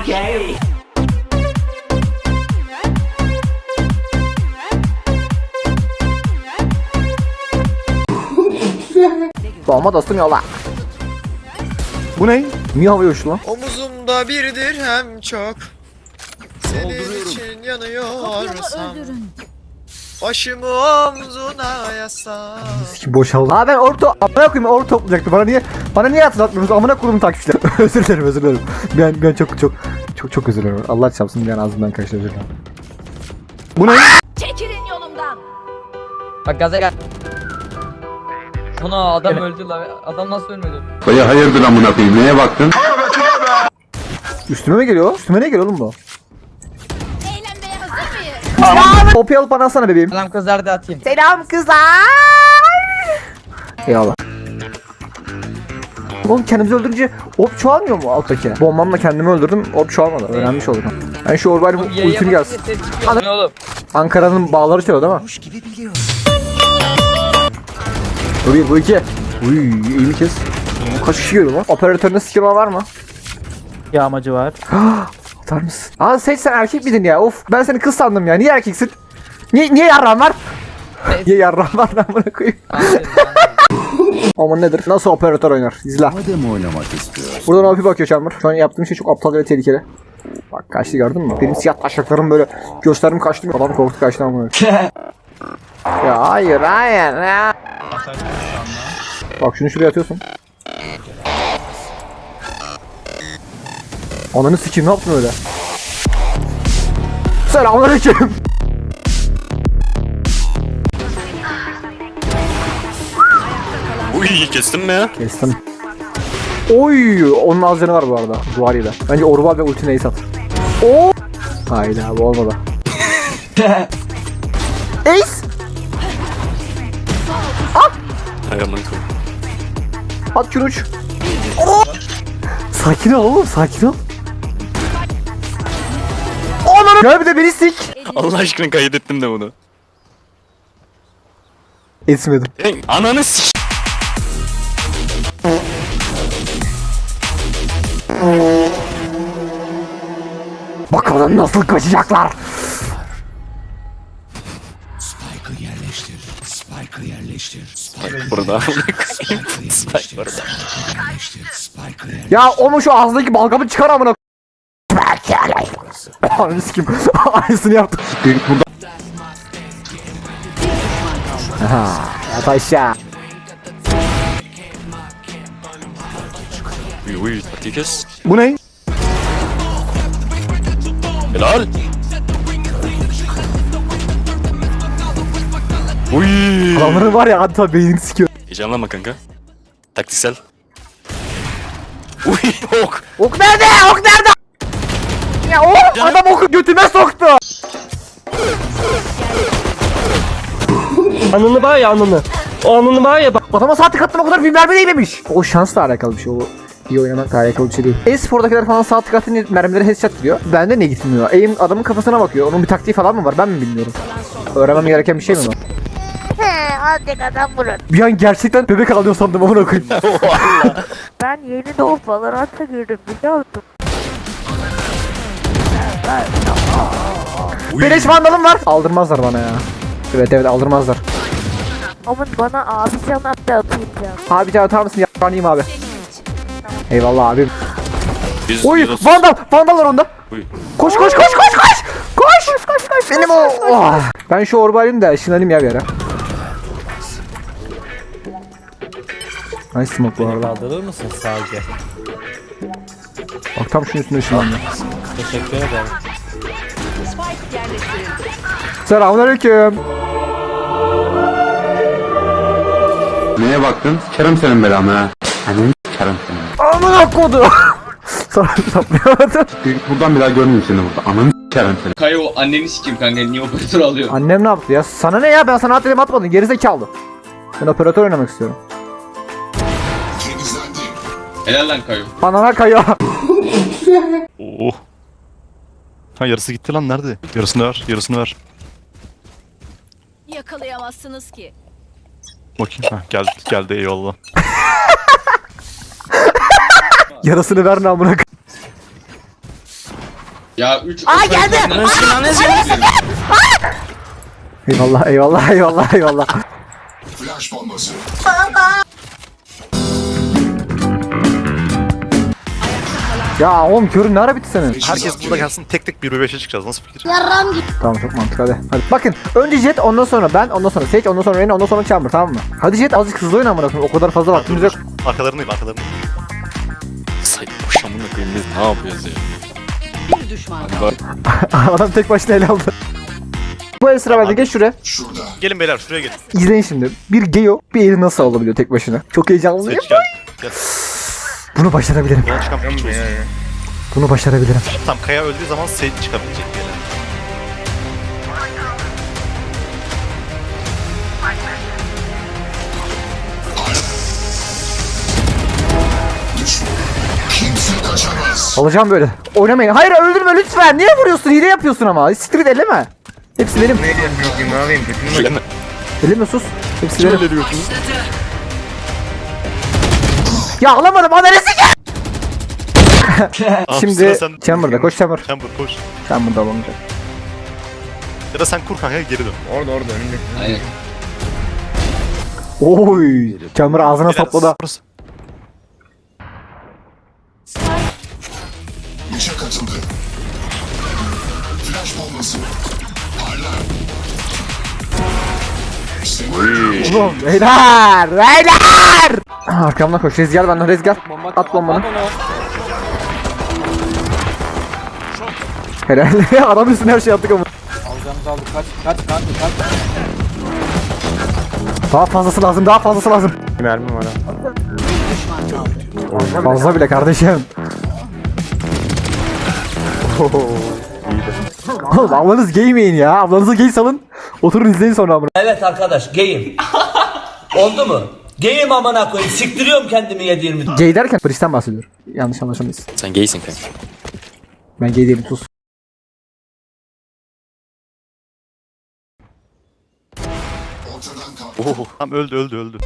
okay. Dolma dostum yola. Bu ne? Niye havaya uçtu lan? Omuzumda bir dirhem çok. Senin için yanıyorsam. Başımı omzuna yasla. Kim boşaldı. Aa ben orta amına koyayım orta toplayacaktım. Bana niye bana niye hatırlatmıyorsunuz? Amına koyayım takipçiler. özür dilerim özür dilerim. Ben ben çok çok çok çok özür dilerim. Allah çarpsın ben ağzımdan kaçtı özür dilerim. Bu ne? Çekilin yolumdan. Bak gaza gel. Ana adam öldü la. Adam nasıl ölmedi? Dayı hayırdır amına koyayım neye baktın? Üstüme mi geliyor? Üstüme ne geliyor oğlum bu? Mıyız? Topu alıp bana atsana bebeğim. Selam kızlar da atayım. Selam kızlar. Eyvallah. Oğlum kendimizi öldürünce op çoğalmıyor mu alttaki? Bombamla kendimi öldürdüm, op çoğalmadı. Öğrenmiş oldum. Ben şu orbayla ultim gelsin. Ne oğlum? Ankara'nın bağları çalıyor değil mi? Bu bir, bu iki. Uy, iyi mi kez? Kaç kişi görüyor lan? Operatöründe skill'ma var mı? Yağmacı var. Atar mısın? Aa seç sen erkek miydin ya? Of ben seni kız sandım ya. Niye erkeksin? Niye, niye yarran var? niye yarran var ben bunu koyayım? Ama nedir? Nasıl operatör oynar? İzle. Madem oynamak istiyorsun. Buradan OP bakıyor Chamber. Şu an yaptığım şey çok aptal ve tehlikeli. Bak kaçtı gördün mü? Benim siyah taşaklarım böyle gösterdim kaçtım. Adam korktu kaçtı ama. ya hayır hayır ya. Bak şunu şuraya atıyorsun. Ananı sikeyim ne yaptın öyle? Selamünaleyküm. Uy kestin mi ya? Kestim. Oy, onun az canı var bu arada. Duvarıyla. Bence Orval ve ulti ace at. Oo. Hayda bu olmadı. ace. Hay aman koyayım. At şunu uç. Sakin ol oğlum sakin ol. Gel bir de beni sik. Allah aşkına kaydettim de bunu. Etmedim. Hey, ananı s*** Bakalım nasıl kaçacaklar. burada. Spike burada. Ya o mu şu ağzındaki balgamı çıkar amına. Ananı sikim. Aynısını yaptım. Aha, yat aşağı. Uy uy patiği kes. Bu ne? Helal. Uy. Adamların var ya hatta beynini sikiyor. Heyecanlanma kanka. Taktiksel. Uy ok. Ok nerede? Ok nerede? Ya o adam oku götüme soktu. Anını var ya anını. O anını var ya bak. Adama saat tık attım o kadar mermi değmemiş. O şansla alakalı bir şey. O iyi oynamakla alakalı bir şey değil. E-spordakiler falan saat tık atınca mermileri headshot gidiyor. Bende ne gitmiyor? Aim adamın kafasına bakıyor. Onun bir taktiği falan mı var? Ben mi bilmiyorum. Öğrenmem gereken bir şey mi azıcık adam vurun. Bir an gerçekten bebek alıyor sandım amına koyayım. Ben yeni doğup Valorant'a girdim biliyor musun? Beleş vandalım var. Aldırmazlar bana ya. Evet evet aldırmazlar. Ama bana abi can attı atayım can. Abi can atar mısın? Yapanayım abi. Eyvallah abim. Biz Oy yüz- vandal vandal var onda. Uy. Koş koş koş koş koş. Koş koş koş koş. Benim o. Oh. Ben şu orbayım da ışınlanayım ya bir ara. Nice smoke bu arada. Kaldırır mısın sadece? Bak tam şunun üstüne ışınlandı. Teşekkür ederim. Selamünaleyküm. Neye baktın? Kerem senin belanı ha. Hani Kerem senin. Amına kodu. Sana saplayamadım. Buradan bir daha görmeyeyim seni burada. Ananı Kerem seni. Kayo anneni sikeyim kanka niye operatör alıyor? Annem ne yaptı ya? Sana ne ya? Ben sana at dedim atmadın. Gerizekalı. Ben operatör oynamak istiyorum. Helal lan Kayo. Anana kaya. Oh. Ha yarısı gitti lan nerede? Yarısını ver, yarısını ver. Yakalayamazsınız ki. Bakayım. Ha, geldi, geldi eyvallah. Yarasını ver namına. Ya 3 Aa geldi. Eyvallah eyvallah eyvallah eyvallah. Ya oğlum körün ne ara bitti senin? Herkes burada gelsin tek tek 1 ve 5'e çıkacağız. Nasıl fikir? Tamam çok mantıklı hadi. hadi. Bakın önce Jet ondan sonra ben ondan sonra Sage ondan sonra Reyna ondan sonra Chamber tamam mı? Hadi Jet azıcık hızlı oyna amına koyayım. O kadar fazla vaktimiz yok. Arkalarındayım arkalarındayım. Say boş amına koyayım biz ne yapıyoruz ya? Bir düşman Adam tek başına ele aldı. Bu el sıra bende geç şuraya. Gelin beyler şuraya gelin. İzleyin şimdi. Bir Geo bir eli nasıl alabiliyor tek başına? Çok heyecanlıyım. Seç gel. Gel. Bunu başarabilirim. Yola çıkan piç olsun. Bunu başarabilirim. Tamam Kaya öldüğü zaman Sage çıkabilecek beyler. Alacağım böyle. Oynamayın. Hayır öldürme lütfen. Niye vuruyorsun? Hile yapıyorsun ama. Street elleme. Hepsi benim. Öyle mi? Elleme sus. Hepsi benim. Ya alamadım. Analizi gel. Şimdi sen- Chamber'da. Koş Chamber. Chamber koş. Chamber'da alamayacak. Ya da sen kur kanka geri dön. Aynen. Oy. Chamber ağzına sapladı. burası. Oğlum beyler. Beyler. Arkamdan koş. Rez gel benden. Rez gel. At bombanı. Helal. Adam üstüne her şey attık ama. Alacağımızı aldık. Kaç kaç kaç kaç. Daha fazlası lazım. Daha fazlası lazım. Mermi var ha. Fazla bile kardeşim. Oğlum ablanız giymeyin ya. Ablanızı giy salın. Oturun izleyin sonra amına. Evet arkadaş geyim. Oldu mu? Geyim amına koyayım. Siktiriyorum kendimi yediğimi. Gay derken Pris'ten bahsediyorum. Yanlış anlaşılmayız. Sen gaysin kanka. Ben gay değilim sus. Tamam öldü öldü öldü.